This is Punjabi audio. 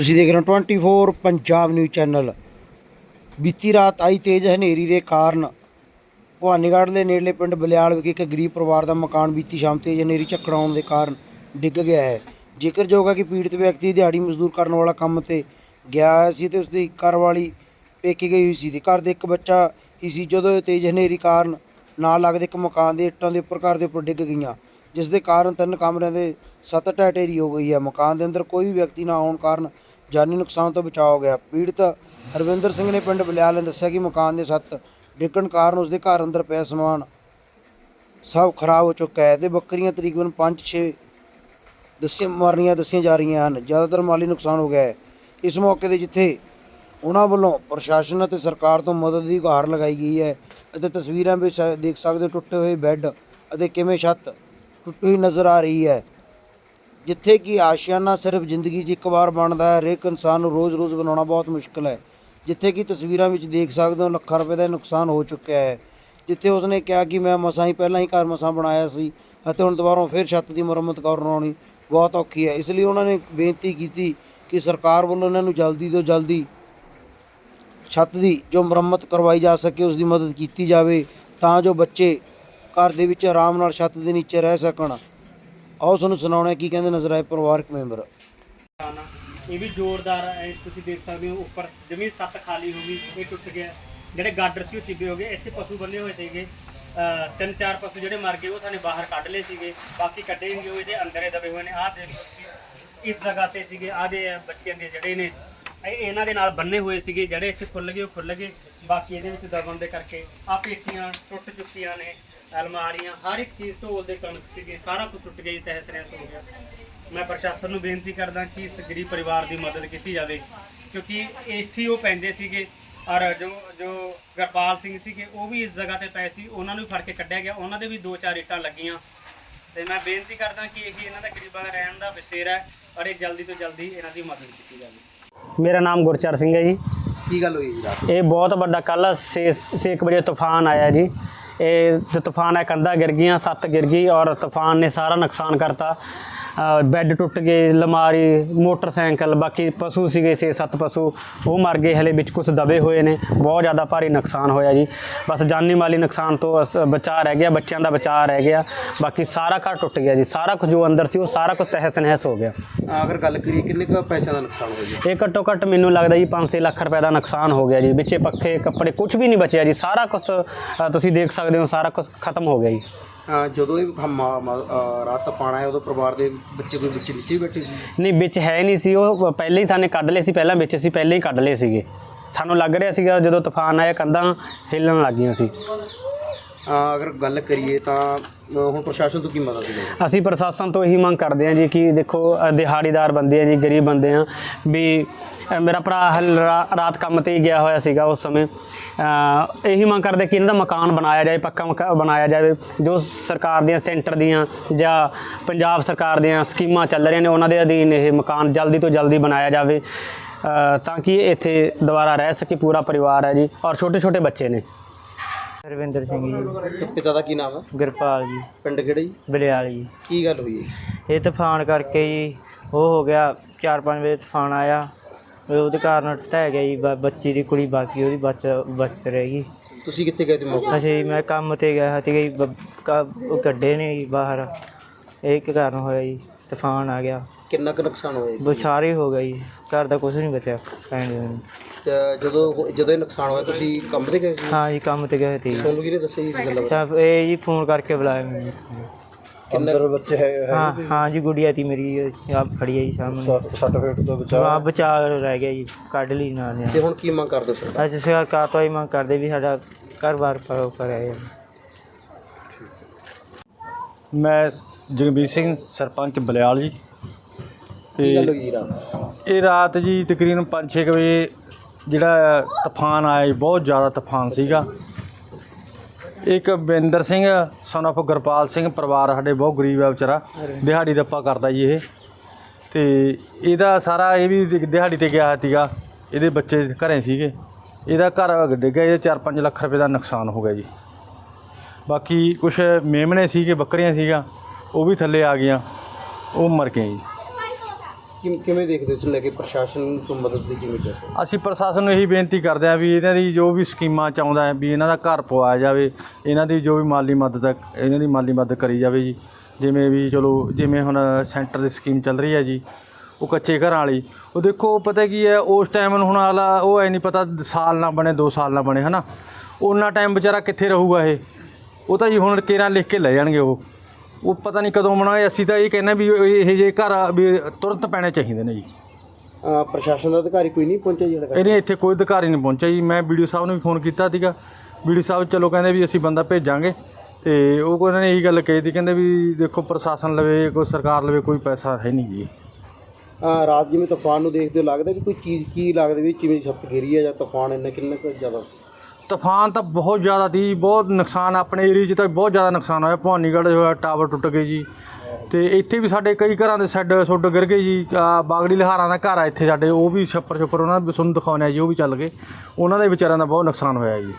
ਤੁਸੀਂ ਦੇਖ ਰਹੇ ਹੋ 24 ਪੰਜਾਬ ਨਿਊਜ਼ ਚੈਨਲ ਬੀਤੀ ਰਾਤ ਆਈ ਤੇਜ਼ ਹਨੇਰੀ ਦੇ ਕਾਰਨ ਭਵਾਨੀਗੜ੍ਹ ਦੇ ਨੇੜਲੇ ਪਿੰਡ ਬਲਿਆਲ ਵਿਖੇ ਇੱਕ ਗਰੀਬ ਪਰਿਵਾਰ ਦਾ ਮਕਾਨ ਬੀਤੀ ਸ਼ਾਮ ਤੇਜ਼ ਹਨੇਰੀ ਝੱਖੜ ਆਉਣ ਦੇ ਕਾਰਨ ਡਿੱਗ ਗਿਆ ਹੈ। ਜ਼ਿਕਰਯੋਗ ਹੈ ਕਿ ਪੀੜਤ ਵਿਅਕਤੀ ਦਿਹਾੜੀ ਮਜ਼ਦੂਰ ਕਰਨ ਵਾਲਾ ਕੰਮ ਤੇ ਗਿਆ ਹੋਇਆ ਸੀ ਤੇ ਉਸਦੀ ਘਰ ਵਾਲੀ ਪੇਕੀ ਗਈ ਹੋਈ ਸੀ। ਤੇ ਘਰ ਦੇ ਇੱਕ ਬੱਚਾ ਹੀ ਸੀ, ਜਦੋਂ ਇਹ ਤੇਜ਼ ਹਨੇਰੀ ਕਾਰਨ ਨਾਲ ਲੱਗਦੇ ਇੱਕ ਮਕਾਨ ਦੇ ਇੱਟਾਂ ਦੇ ਉੱਪਰ ਘਰ ਦੇ ਉੱਪਰ ਡਿੱਗ ਗਈਆਂ, ਜਿਸ ਦੇ ਕਾਰਨ ਤਿੰਨ ਕਮਰਿਆਂ ਦੇ ਸੱਤ ਢਹਿ ਢੇਰੀ ਹੋ ਗਈ ਹੈ। ਮਕਾਨ ਦੇ ਅੰਦਰ ਕੋਈ ਵੀ ਵਿਅਕਤੀ ਨਾ ਆਉਣ ਕਾਰਨ ਜਾਨੀ ਨੁਕਸਾਨ ਤੋਂ ਬਚਾਅ ਹੋ ਗਿਆ। ਪੀੜਤ ਹਰਵਿੰਦਰ ਸਿੰਘ ਨੇ ਪਿੰਡ ਬਲਿਆਲ ਨੇ ਦੱਸਿਆ ਕਿ ਮਕਾਨ ਦੇ ਛੱਤ ਡਿੱਗਣ ਕਾਰਨ ਉਸਦੇ ਘਰ ਅੰਦਰ ਪਿਆ ਸਮਾਨ ਸਭ ਖਰਾਬ ਹੋ ਚੁੱਕਾ ਹੈ ਤੇ ਬੱਕਰੀਆਂ ਤਕਰੀਬਨ 5-6 ਦੱਸੀਆਂ ਮਾਰਨੀਆਂ ਦੱਸੀਆਂ ਜਾ ਰਹੀਆਂ ਹਨ। ਜ਼ਿਆਦਾਤਰ ਮਾਲੀ ਨੁਕਸਾਨ ਹੋ ਗਿਆ ਹੈ। ਇਸ ਮੌਕੇ ਤੇ ਜਿੱਥੇ ਉਹਨਾਂ ਵੱਲੋਂ ਪ੍ਰਸ਼ਾਸਨ ਅਤੇ ਸਰਕਾਰ ਤੋਂ ਮਦਦ ਦੀ ਗੁਹਾਰ ਲਗਾਈ ਗਈ ਹੈ ਅਤੇ ਤਸਵੀਰਾਂ ਵਿੱਚ ਸ- ਦੇਖ ਸਕਦੇ ਹੋ, ਟੁੱਟੇ ਹੋਏ ਬੈੱਡ ਅਤੇ ਕਿਵੇਂ ਛੱਤ ਟੁੱਟੀ ਹੋਈ ਨਜ਼ਰ ਆ ਰਹੀ ਹੈ। ਜਿੱਥੇ ਕਿ ਆਸ਼ਿਆਨਾ ਸਿਰਫ ਜ਼ਿੰਦਗੀ 'ਚ ਇੱਕ ਵਾਰ ਬਣਦਾ ਹੈ, ਹਰੇਕ ਇਨਸਾਨ ਨੂੰ ਰੋਜ਼-ਰੋਜ਼ ਬਣਾਉਣਾ ਬਹੁਤ ਮੁਸ਼ਕਲ ਹੈ। ਜਿੱਥੇ ਕਿ ਤਸਵੀਰਾਂ ਵਿੱਚ ਦੇਖ ਸਕਦੇ ਹੋ, ਲੱਖਾਂ ਰੁਪਏ ਦਾ ਨੁਕਸਾਨ ਹੋ ਚੁੱਕਿਆ ਹੈ। ਜਿੱਥੇ ਉਸਨੇ ਕਿਹਾ ਕਿ ਮੈਂ ਮਸਾਂ ਹੀ ਪਹਿਲਾਂ ਹੀ ਘਰ ਮਸਾਂ ਬਣਾਇਆ ਸੀ ਅਤੇ ਹੁਣ ਦੁਬਾਰਾ ਫਿਰ ਛੱਤ ਦੀ ਮੁਰੰਮਤ ਕਰਵਾਉਣੀ ਬਹੁਤ ਔਖੀ ਹੈ। ਇਸ ਲਈ ਉਹਨਾਂ ਨੇ ਬੇਨਤੀ ਕੀਤੀ ਕਿ ਸਰਕਾਰ ਵੱਲੋਂ ਇਹਨਾਂ ਨੂੰ ਜਲਦੀ ਤੋਂ ਜਲਦੀ ਛੱਤ ਦੀ ਜੋ ਮੁਰੰਮਤ ਕਰਵਾਈ ਜਾ ਸਕੇ ਉਸ ਦੀ ਮਦਦ ਕੀਤੀ ਜਾਵੇ ਤਾਂ ਜੋ ਬੱਚੇ ਘਰ ਦੇ ਵਿੱਚ ਆਰਾਮ ਨਾਲ ਛੱਤ ਦੇ ਨੀਚੇ ਰਹਿ ਸਕਣ। ਆਓ ਤੁਹਾਨੂੰ ਸੁਣਾਉਣਾ ਕੀ ਕਹਿੰਦੇ ਨਜ਼ਰ ਆਏ ਪਰਿਵਾਰਕ ਮੈਂਬਰ। ਖਾਨਾ ਇਹ ਵੀ ਜ਼ੋਰਦਾਰ ਹੈ ਤੁਸੀਂ ਦੇਖ ਸਕਦੇ ਹੋ ਉੱਪਰ ਜ਼ਮੀਨ ਸੱਤ ਖਾਲੀ ਹੋ ਗਈ ਇਹ ਟੁੱਟ ਗਿਆ। ਜਿਹੜੇ ਗਾਡਰ ਸੀ ਉਹ ਚਿੱਬੇ ਹੋ ਗਏ ਇੱਥੇ ਪਸ਼ੂ ਬੰਨੇ ਹੋਏ ਸੀਗੇ। ਅਹ ਤਿੰਨ ਚਾਰ ਪਸ਼ੂ ਜਿਹੜੇ ਮਰ ਗਏ ਉਹ ਸਾਨੂੰ ਬਾਹਰ ਕੱਢ ਲਏ ਸੀਗੇ ਬਾਕੀ ਕੱਢੇ ਨਹੀਂ ਗਏ ਉਹ ਇਹਦੇ ਅੰਦਰ ਹੀ ਦਬੇ ਹੋਏ ਨੇ। ਆਹ ਦੇਖੋ ਤੁਸੀਂ, ਇਸ ਜਗ੍ਹਾ ਤੇ ਸੀਗੇ ਆਹ ਦੇ ਬੱਚਿਆਂ ਦੇ ਜਿਹੜੇ ਨੇ ਇਹ ਇਹਨਾਂ ਦੇ ਨਾਲ ਬੰਨੇ ਹੋਏ ਸੀਗੇ ਜਿਹੜੇ ਇੱਥੇ ਖੁੱਲ ਗਏ ਉਹ ਖੁੱਲ ਗਏ ਬਾਕੀ ਇਹਦੇ ਵਿੱਚ ਦਬਣ ਦੇ ਕਰਕੇ ਆਹ ਪੇਟੀਆਂ ਟੁੱਟ ਚੁੱਕੀਆਂ ਨੇ। ਅਲਮਾਰੀਆਂ ਹਰ ਇੱਕ ਚੀਜ਼ ਢੋਲ ਦੇ ਕਣਕ ਸੀਗੇ ਸਾਰਾ ਕੁਝ ਟੁੱਟ ਗਿਆ ਜੀ ਤਹਿਸ ਨਹਿਸ ਹੋ ਗਿਆ। ਮੈਂ ਪ੍ਰਸ਼ਾਸਨ ਨੂੰ ਬੇਨਤੀ ਕਰਦਾ ਕਿ ਇਸ ਗਰੀਬ ਪਰਿਵਾਰ ਦੀ ਮਦਦ ਕੀਤੀ ਜਾਵੇ ਕਿਉਂਕਿ ਇੱਥੇ ਉਹ ਪੈਂਦੇ ਸੀਗੇ ਔਰ ਜੋ ਜੋ ਗੁਰਪਾਲ ਸਿੰਘ ਸੀਗੇ ਉਹ ਵੀ ਇਸ ਜਗ੍ਹਾ ਤੇ ਪਏ ਸੀ ਉਹਨਾਂ ਨੂੰ ਫੜ ਕੇ ਕੱਢਿਆ ਗਿਆ ਉਹਨਾਂ ਦੇ ਵੀ ਦੋ ਚਾਰ ਇੱਟਾਂ ਲੱਗੀਆਂ। ਤੇ ਮੈਂ ਬੇਨਤੀ ਕਰਦਾ ਕਿ ਇਹ ਇਹਨਾਂ ਦਾ ਗਰੀਬਾਂ ਦਾ ਰਹਿਣ ਦਾ ਵਸੇਰਾ ਹੈ ਔਰ ਇਹ ਜਲਦੀ ਤੋਂ ਜਲਦੀ ਇਹਨਾਂ ਦੀ ਮਦਦ ਕੀਤੀ ਜਾਵੇ। ਮੇਰਾ ਨਾਮ ਗੁਰਚਰ ਸਿੰਘ ਹੈ ਜੀ। ਕੀ ਗੱਲ ਹੋਈ ਜੀ ਰਾਤ? ਇਹ ਬਹੁਤ ਵੱਡਾ ਕੱਲ 6 ਵਜੇ ਤੂਫਾਨ ਆਇਆ ਜੀ। ਇਹ ਜੋ ਤੂਫਾਨ ਆ ਕੰਧਾਂ ਗਿਰ ਗਈਆਂ, ਸੱਤ ਗਿਰ ਗਈ ਔਰ ਤੂਫਾਨ ਨੇ ਸਾਰਾ ਨੁਕਸਾਨ ਕਰਤਾ। ਬੈੱਡ ਟੁੱਟ ਗਏ ਲਮਾਰੀ ਮੋਟਰਸਾਈਕਲ ਬਾਕੀ ਪਸ਼ੂ ਸੀਗੇ 6-7 ਪਸ਼ੂ ਉਹ ਮਰ ਗਏ। ਹਲੇ ਵਿੱਚ ਕੁਝ ਦਬੇ ਹੋਏ ਨੇ। ਬਹੁਤ ਜ਼ਿਆਦਾ ਭਾਰੀ ਨੁਕਸਾਨ ਹੋਇਆ ਜੀ। ਬਸ ਜਾਨੀ ਮਾਲੀ ਨੁਕਸਾਨ ਤੋਂ ਅਸ- ਬਚਾਅ ਰਹਿ ਗਿਆ ਬੱਚਿਆਂ ਦਾ ਬਚਾਅ ਰਹਿ ਗਿਆ। ਬਾਕੀ ਸਾਰਾ ਘਰ ਟੁੱਟ ਗਿਆ ਜੀ। ਸਾਰਾ ਕੁਝ ਜੋ ਅੰਦਰ ਸੀ ਉਹ ਸਾਰਾ ਕੁਝ ਤਹਿਸ ਨਹਿਸ ਹੋ ਗਿਆ। ਅਗਰ ਗੱਲ ਕਰੀਏ ਕਿੰਨੇ ਕੁ ਪੈਸਿਆਂ ਦਾ ਨੁਕਸਾਨ ਹੋ ਗਿਆ ਇਹ ਘੱਟੋ ਘੱਟ ਮੈਨੂੰ ਲੱਗਦਾ ਜੀ 5-6 ਲੱਖ ਰੁਪਏ ਦਾ ਨੁਕਸਾਨ ਹੋ ਗਿਆ ਜੀ। ਵਿੱਚੇ ਪੱਖੇ ਕੱਪੜੇ ਕੁਝ ਵੀ ਨਹੀਂ ਬਚਿਆ ਜੀ। ਸਾਰਾ ਕੁਝ ਤੁਸੀਂ ਦੇਖ ਸਕਦੇ ਹੋ ਸਾਰਾ ਕੁਝ ਖਤਮ ਹੋ ਗਿਆ ਜੀ। ਜਦੋਂ ਇਹ ਹਮ- ਮ- ਅ, ਰਾਤ ਤੂਫਾਨ ਆਇਆ ਉਦੋਂ ਪਰਿਵਾਰ ਦੇ ਬੱਚੇ ਕੋਈ ਵਿੱਚ ਨੀਚੇ ਹੀ ਬੈਠੇ ਸੀ? ਨਹੀਂ ਵਿੱਚ ਹੈ ਨਹੀਂ ਸੀ ਉਹ ਪਹਿਲਾਂ ਹੀ ਸਾਨੇ ਕੱਢ ਲਏ ਸੀ ਪਹਿਲਾਂ ਵਿੱਚ ਸੀ ਪਹਿਲਾਂ ਹੀ ਕੱਢ ਲਏ ਸੀਗੇ। ਸਾਨੂੰ ਲੱਗ ਰਿਹਾ ਸੀਗਾ ਜਦੋਂ ਤੂਫਾਨ ਆਇਆ ਕੰਧਾਂ ਹਿੱਲਣ ਲੱਗੀਆਂ ਸੀ। ਅਗਰ ਗੱਲ ਕਰੀਏ ਤਾਂ ਹੁਣ ਪ੍ਰਸ਼ਾਸਨ ਤੋਂ ਕੀ ਮਦਦ ਮਿਲੇਗੀ ਅਸੀਂ ਪ੍ਰਸ਼ਾਸਨ ਤੋਂ ਇਹੀ ਮੰਗ ਕਰਦੇ ਹਾਂ ਜੀ ਕਿ ਦੇਖੋ ਅ, ਦਿਹਾੜੀਦਾਰ ਬੰਦੇ ਆ ਜੀ ਗਰੀਬ ਬੰਦੇ ਆ ਵੀ ਅ, ਮੇਰਾ ਭਰਾ ਹਲ ਰਾ- ਰਾਤ ਕੰਮ ਤੇ ਹੀ ਗਿਆ ਹੋਇਆ ਸੀਗਾ ਉਸ ਸਮੇਂ। ਅ, ਇਹੀ ਮੰਗ ਕਰਦੇ ਕਿ ਇਹਨਾਂ ਦਾ ਮਕਾਨ ਬਣਾਇਆ ਜਾਏ ਪੱਕਾ ਮਕਾ- ਬਣਾਇਆ ਜਾਵੇ। ਜੋ ਸਰਕਾਰ ਦੀਆਂ ਸੈਂਟਰ ਦੀਆਂ ਜਾਂ ਪੰਜਾਬ ਸਰਕਾਰ ਦੀਆਂ ਸਕੀਮਾਂ ਚੱਲ ਰਹੀਆਂ ਨੇ ਉਹਨਾਂ ਦੇ ਅਧੀਨ ਇਹ ਮਕਾਨ ਜਲਦੀ ਤੋਂ ਜਲਦੀ ਬਣਾਇਆ ਜਾਵੇ। ਅ, ਤਾਂ ਕਿ ਇੱਥੇ ਦੁਬਾਰਾ ਰਹਿ ਸਕੇ ਪੂਰਾ ਪਰਿਵਾਰ ਹੈ ਜੀ ਔਰ ਛੋਟੇ ਛੋਟੇ ਬੱਚੇ ਨੇ। ਰਵਿੰਦਰ ਸਿੰਘ ਜੀ। ਪਿਤਾ ਦਾ ਕੀ ਨਾਮ ਹੈ ਗੁਰਪਾਲ ਜੀ। ਪਿੰਡ ਕਿਹੜਾ ਜੀ? ਬਲਿਆਲ ਜੀ। ਕੀ ਗੱਲ ਹੋਈ ਹੈ ਇਹ ਤੂਫਾਨ ਕਰਕੇ ਜੀ ਉਹ ਹੋ ਗਿਆ 4-5 ਵਜੇ ਤੂਫਾਨ ਆਇਆ। ਉਹ ਉਹਦੇ ਕਾਰਨ ਢਹਿ ਗਿਆ ਜੀ ਬ- ਬੱਚੀ ਦੀ ਕੁੜੀ ਬਚ ਗਈ ਉਹਦੀ ਬਚ ਬਚ ਰਹਿ ਗਈ ਤੁਸੀਂ ਕਿੱਥੇ ਗਏ ਤੇ ਮੌਕੇ? ਜੀ ਮੈਂ ਕੰਮ ਤੇ ਗਿਆ ਸੀ ਉਹ ਕੱਢੇ ਨੇ ਜੀ ਬਾਹਰ। ਇਹ ਇੱਕ ਕਾਰਨ ਹੋਇਆ ਜੀ। ਤੂਫਾਨ ਆ ਗਿਆ। ਕਿੰਨਾ ਕੁ ਨੁਕਸਾਨ ਹੋਇਆ ਜੀ? ਬੁਛਾਰੇ ਹੋ ਗਈ ਘਰ ਦਾ ਕੁਝ ਨਹੀਂ ਬਚਿਆ ਪੈਣ ਨੂੰ। ਤੇ ਜਦੋਂ ਜਦੋਂ ਇਹ ਨੁਕਸਾਨ ਹੋਇਆ ਤੁਸੀਂ ਕੰਮ ਤੇ ਗਏ ਸੀ? ਹਾਂ ਜੀ ਕੰਮ ਤੇ ਗਏ ਸੀ। ਤੁਹਾਨੂੰ ਕਿਹਨੇ ਦੱਸਿਆ ਜੀ ਇਸ ਗੱਲ ਬਾਰੇ? ਅੱਛਾ ਇਹ ਜੀ ਫੋਨ ਕਰਕੇ ਬੁਲਾਇਆ ਮੈਨੂੰ। ਕਿੰਨੇ ਬੱਚੇ ਹੈ ਹਾਂ ਹਾਂ ਜੀ ਗੁੜੀਆ ਤੀ ਮੇਰੀ ਆਪ ਖੜੀ ਹੈ ਜੀ ਸਾਹਮਣੇ। ਸਰਟੀਫਿਕੇਟ ਤੋਂ ਹਾਂ ਬਚਾ ਰਹਿ ਗਿਆ ਜੀ ਕੱਢ ਲਈ ਨਾਲ। ਤੇ ਹੁਣ ਕੀ ਮੰਗ ਕਰਦੇ ਹੋ ਸਰ? ਅਸੀਂ ਸਰਕਾਰ ਤੋਂ ਹੀ ਮੰਗ ਕਰਦੇ ਵੀ ਸਾਡਾ ਘਰ-ਬਾਰ ਪਰ ਕਰਾਇਆ ਮੈਂ ਜਗਬੀਰ ਸਿੰਘ ਸਰਪੰਚ ਬਲਿਆਲ ਜੀ। ਕੀ ਗੱਲ ਤੇ ਹੋਈ ਜੀ ਰਾਤ? ਇਹ ਰਾਤ ਜੀ ਤਕਰੀਬਨ 5-6 ਵਜੇ ਜਿਹੜਾ ਤੂਫਾਨ ਆਇਆ ਜੀ ਬਹੁਤ ਜ਼ਿਆਦਾ ਤੂਫਾਨ ਸੀਗਾ। ਇੱਕ ਬਿੰਦਰ ਸਿੰਘ son of ਗੁਰਪਾਲ ਸਿੰਘ ਪਰਿਵਾਰ ਸਾਡੇ ਬਹੁਤ ਗਰੀਬ ਆ ਵਿਚਾਰਾ। ਦਿਹਾੜੀ ਦੱਪਾ ਕਰਦਾ ਜੀ ਇਹ। ਤੇ ਇਹਦਾ ਸਾਰਾ ਇਹ ਵੀ ਦਿ- ਦਿਹਾੜੀ ਤੇ ਗਿਆ ਸੀਗਾ। ਇਹਦੇ ਬੱਚੇ ਘਰੇ ਸੀਗੇ। ਇਹਦਾ ਘਰ ਡਿੱਗਿਆ ਇਹ 4-5 ਲੱਖ ਰੁਪਏ ਦਾ ਨੁਕਸਾਨ ਹੋ ਗਿਆ ਜੀ। ਬਾਕੀ ਕੁਝ ਮੇਮਣੇ ਸੀਗੇ ਬੱਕਰੀਆਂ ਸੀਗਾ ਉਹ ਵੀ ਥੱਲੇ ਆ ਗਈਆਂ ਉਹ ਮਰ ਗਏ ਜੀ। ਕਿਵੇਂ ਕਿਵੇਂ ਦੇਖਦੇ ਹੋ ਇਸ ਨੂੰ ਲੈ ਕੇ ਪ੍ਰਸ਼ਾਸਨ ਤੋਂ ਮਦਦ ਦੀ ਕਿਵੇਂ ਸਕਦੇ ਅਸੀਂ ਪ੍ਰਸ਼ਾਸਨ ਨੂੰ ਇਹੀ ਬੇਨਤੀ ਕਰਦੇ ਹਾਂ ਵੀ ਇਹਨਾਂ ਦੀ ਜੋ ਵੀ ਸਕੀਮਾਂ ਚਾਹੁੰਦਾ ਹੈ ਵੀ ਇਹਨਾਂ ਦਾ ਘਰ ਪਵਾਇਆ ਜਾਵੇ ਇਹਨਾਂ ਦੀ ਜੋ ਵੀ ਮਾਲੀ ਮਦਦ ਹੈ ਇਹਨਾਂ ਦੀ ਮਾਲੀ ਮਦਦ ਕਰੀ ਜਾਵੇ ਜੀ। ਜਿਵੇਂ ਵੀ ਚਲੋ ਜਿਵੇਂ ਹੁਣ ਸੈਂਟਰ ਦੀ ਸਕੀਮ ਚੱਲ ਰਹੀ ਹੈ ਜੀ ਉਹ ਕੱਚੇ ਘਰਾਂ ਵਾਲੀ। ਉਹ ਦੇਖੋ ਪਤਾ ਕੀ ਹੈ ਉਸ ਟਾਈਮ ਨੂੰ ਹੁਣ ਆਲਾ ਉਹ ਐ ਨਹੀਂ ਪਤਾ ਸਾਲ ਨਾ ਬਣੇ 2 ਸਾਲ ਨਾ ਬਣੇ ਹਨਾ? ਉਹਨਾਂ ਟਾਈਮ ਵਿਚਾਰਾ ਕਿੱਥੇ ਰਹੂਗਾ ਇਹ? ਉਹ ਤਾਂ ਜੀ ਹੁਣ ਕੇਰਾਂ ਲਿਖ ਕੇ ਲੈ ਜਾਣਗੇ ਉਹ। ਉਹ ਪਤਾ ਨਹੀਂ ਕਦੋਂ ਬਣਾਏ ਅਸੀਂ ਤਾਂ ਇਹ ਕਹਿੰਦੇ ਵੀ ਇਹ ਜੇ ਘਰ ਆ ਵੀ ਤੁਰੰਤ ਪੈਣੇ ਚਾਹੀਦੇ ਨੇ ਜੀ। ਅਹ ਪ੍ਰਸ਼ਾਸਨ ਦਾ ਅਧਿਕਾਰੀ ਕੋਈ ਨਹੀਂ ਪਹੁੰਚਿਆ ਜੀ ਹਾਲੇ ਤੱਕ? ਇਹਨੇ ਇੱਥੇ ਕੋਈ ਅਧਿਕਾਰੀ ਨਹੀਂ ਪਹੁੰਚਿਆ ਜੀ। ਮੈਂ ਵੀਡੀਓ ਸਾਹਿਬ ਨੂੰ ਵੀ ਫੋਨ ਕੀਤਾ ਸੀਗਾ। ਵੀਡੀਓ ਸਾਹਿਬ ਚਲੋ ਕਹਿੰਦੇ ਵੀ ਅਸੀਂ ਬੰਦਾ ਭੇਜਾਂਗੇ। ਤੇ ਉਹ ਉਹਨਾਂ ਨੇ ਇਹੀ ਗੱਲ ਕਹੀ ਸੀ ਕਹਿੰਦੇ ਵੀ ਦੇਖੋ ਪ੍ਰਸ਼ਾਸਨ ਲਵੇ ਕੋਈ ਸਰਕਾਰ ਲਵੇ ਕੋਈ ਪੈਸਾ ਹੈ ਨਹੀਂ ਜੀ। ਅਹ ਰਾਤ ਜਿਵੇਂ ਤੂਫਾਨ ਨੂੰ ਦੇਖਦੇ ਹੋ ਲੱਗਦਾ ਵੀ ਕੋਈ ਚੀਜ਼ ਕੀ ਲੱਗਦਾ ਵੀ ਜਿਵੇਂ ਛੱਤ ਗਿਰੀ ਹੈ ਜਾਂ ਤੂਫਾਨ ਇੰਨਾ ਕਿੰਨਾ ਕੁ ਜ਼ਿਆਦਾ ਸੀ? ਤੂਫਾਨ ਤਾਂ ਬਹੁਤ ਜ਼ਿਆਦਾ ਸੀ, ਬਹੁਤ ਨੁਕਸਾਨ ਆਪਣੇ ਏਰੀਆ 'ਚ ਤਾਂ ਬਹੁਤ ਜ਼ਿਆਦਾ ਨੁਕਸਾਨ ਹੋਇਆ, ਭਵਾਨੀਗੜ੍ਹ ਹੋਇਆ ਟਾਵਰ ਟੁੱਟ ਗਏ ਜੀ। ਤੇ ਇੱਥੇ ਵੀ ਸਾਡੇ ਕਈ ਘਰਾਂ ਦੇ ਸੈੱਡ ਸੁੱਡ ਗਿਰ ਗਏ ਜੀ ਆਹ ਬਾਗੜੀ ਲਹਾਰਾਂ ਦਾ ਘਰ ਆ ਇੱਥੇ ਸਾਡੇ, ਉਹ ਵੀ ਛੱਪਰ ਛੱਪਰ ਉਹਨਾਂ ਦੇ ਸੁਣ ਦਿਖਾਉਣੇ ਜੀ, ਉਹ ਵੀ ਚੱਲ ਗਏ। ਉਹਨਾਂ ਦੇ ਵਿਚਾਰਿਆਂ ਦਾ ਬਹੁਤ ਨੁਕਸਾਨ ਹੋਇਆ ਜੀ।